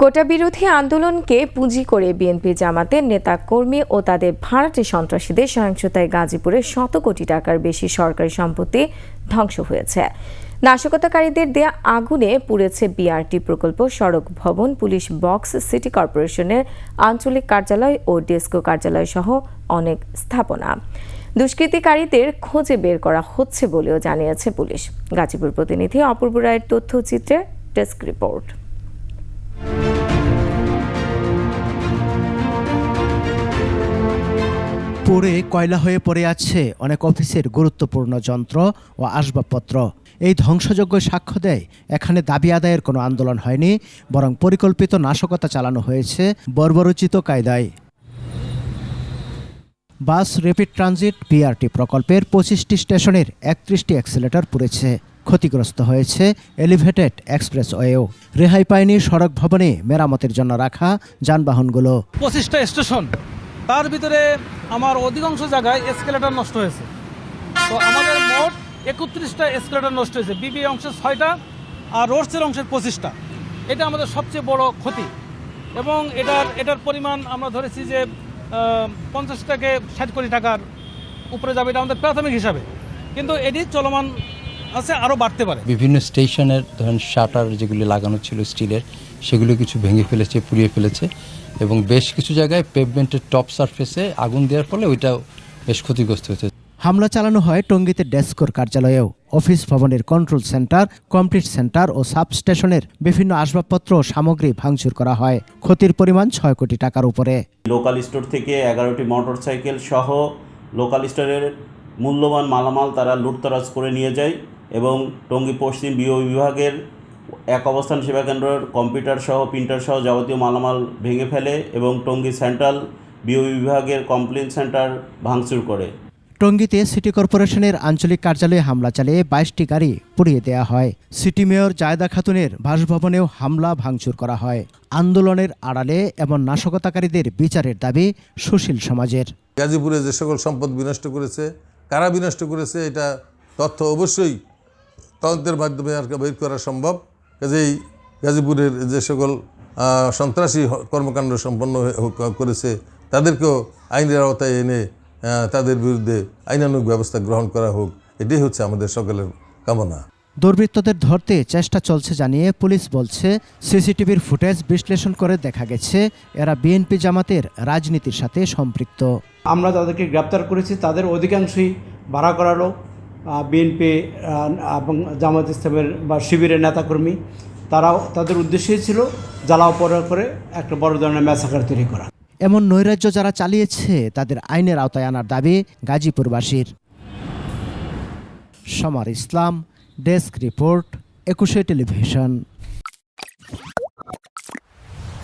কোটা বিরোধী আন্দোলনকে পুঁজি করে বিএনপি জামাতের নেতা কর্মী ও তাদের ভাড়াটে সন্ত্রাসীদের সহিংসতায় গাজীপুরে শত কোটি টাকার বেশি সরকারি সম্পত্তি ধ্বংস হয়েছে। নাশকতাকারীদের দেয়া আগুনে পুড়েছে বিআরটি প্রকল্প, সড়ক ভবন, পুলিশ বক্স, সিটি কর্পোরেশনের আঞ্চলিক কার্যালয় ও ডেস্কো কার্যালয় সহ অনেক স্থাপনা। দুষ্কৃতিকারীদের খোঁজে বের করা হচ্ছে বলেও জানিয়েছে পুলিশ। গাজীপুর প্রতিনিধি অপূর্ব রায়ের তথ্যচিত্রে ডেস্ক রিপোর্ট। পুড়ে কয়লা হয়ে পড়ে আছে অনেক অফিসের গুরুত্বপূর্ণ যন্ত্র ও আসবাবপত্র। এই ধ্বংসযজ্ঞ সাক্ষ্য দেয়, এখানে দাবি আদায়ের কোনো আন্দোলন হয়নি, বরং পরিকল্পিত নাশকতা চালানো হয়েছে বর্বরোচিত কায়দায়। বাস র্যাপিড ট্রানজিট বিআরটি প্রকল্পের পঁচিশটি স্টেশনের একত্রিশটি অ্যাক্সিলেটর পুড়েছে, ক্ষতিগ্রস্ত হয়েছে এলিভেটেড এক্সপ্রেস ওয়েও রেহাই পায়নি সড়ক ভবনে মেরামতের জন্য রাখা যানবাহনগুলো। পঁচিশটা স্টেশন, তার ভিতরে আমার অধিকাংশ জায়গায় এসকেলেটার নষ্ট হয়েছে। তো আমাদের মোট একত্রিশটা এসকেলেটার নষ্ট হয়েছে। বিবি অংশের ছয়টা আর রোডসের অংশের পঁচিশটা। এটা আমাদের সবচেয়ে বড় ক্ষতি। এবং এটার এটার পরিমাণ আমরা ধরেছি যে পঞ্চাশ থেকে ষাট কোটি টাকার উপরে যাবে এটা আমাদের প্রাথমিক হিসাবে। কিন্তু এটি চলমান আছে আরও বাড়তে পারে। বিভিন্ন স্টেশনের ধরেন শাটার যেগুলি লাগানো ছিল স্টিলের সেগুলো কিছু ভেঙে ফেলেছে পুড়িয়ে ফেলেছে এবং বেশ কিছু জায়গায় পেভমেন্টের টপ সারফেসে আগুন দেওয়ার ফলে ওইটাও বেশ ক্ষতিগ্রস্ত হয়েছে। হামলা চালানো হয় টঙ্গীতে ডেস্কোর কার্যালয়েও। অফিস ভবনের কন্ট্রোল সেন্টার কমপ্লিট সেন্টার ও সাবস্টেশনের বিভিন্ন আসবাবপত্র ও সামগ্রী ভাঙচুর করা হয়। ক্ষতির পরিমাণ ছয় কোটি টাকার উপরে। লোকাল স্টোর থেকে এগারোটি মোটর সাইকেল সহ লোকাল স্টোরের মূল্যবান মালামাল তারা লুটতরাজ করে নিয়ে যায় এবং টঙ্গী পশ্চিম বিও বিভাগের এক অবস্থান সেবা কেন্দ্রের কম্পিউটার সহ প্রিন্টার সহ যাবতীয় মালামাল ভেঙে ফেলে এবং টঙ্গী সেন্ট্রাল বিও বিভাগের কমপ্লেন সেন্টার ভাঙচুর করে। টঙ্গীতে সিটি কর্পোরেশনের আঞ্চলিক কার্যালয়ে হামলা চালিয়ে বাইশটি গাড়ি পুড়িয়ে দেওয়া হয়। সিটি মেয়র জায়দা খাতুনের বাসভবনেও হামলা ভাঙচুর করা হয়। আন্দোলনের আড়ালে এমন নাশকতাকারীদের বিচারের দাবি সুশীল সমাজের। গাজীপুরে যে সকল সম্পদ বিনষ্ট করেছে কারা বিনষ্ট করেছে এটা তথ্য অবশ্যই তদন্তের মাধ্যমে আর বের করা সম্ভব। কাজেই গাজীপুরের যে সকল সন্ত্রাসী কর্মকাণ্ড সম্পন্ন হয়ে- করেছে তাদেরকেও আইনের আওতায় এনে তাদের বিরুদ্ধে আইনানুগ ব্যবস্থা গ্রহণ করা হোক এটাই হচ্ছে আমাদের সকলের কামনা। দুর্বৃত্তদের ধরতে চেষ্টা চলছে জানিয়ে পুলিশ বলছে সিসিটিভির ফুটেজ বিশ্লেষণ করে দেখা গেছে এরা বিএনপি জামাতের রাজনীতির সাথে সম্পৃক্ত। আমরা তাদেরকে গ্রেপ্তার করেছি তাদের অধিকাংশই ভাড়া করা লোক বিএনপি এবং জামাত ইসলামের বা শিবিরের নেতাকর্মী, তারাও তাদের উদ্দেশ্যই ছিল জ্বালাও পড়া করে একটা বড় ধরনের ম্যাসাকার তৈরি করা। এমন নৈরাজ্য যারা চালিয়েছে, তাদের আইনের আওতায় আনার দাবি গাজীপুরবাসীর। Samar Islam, desk report, Ekushey television.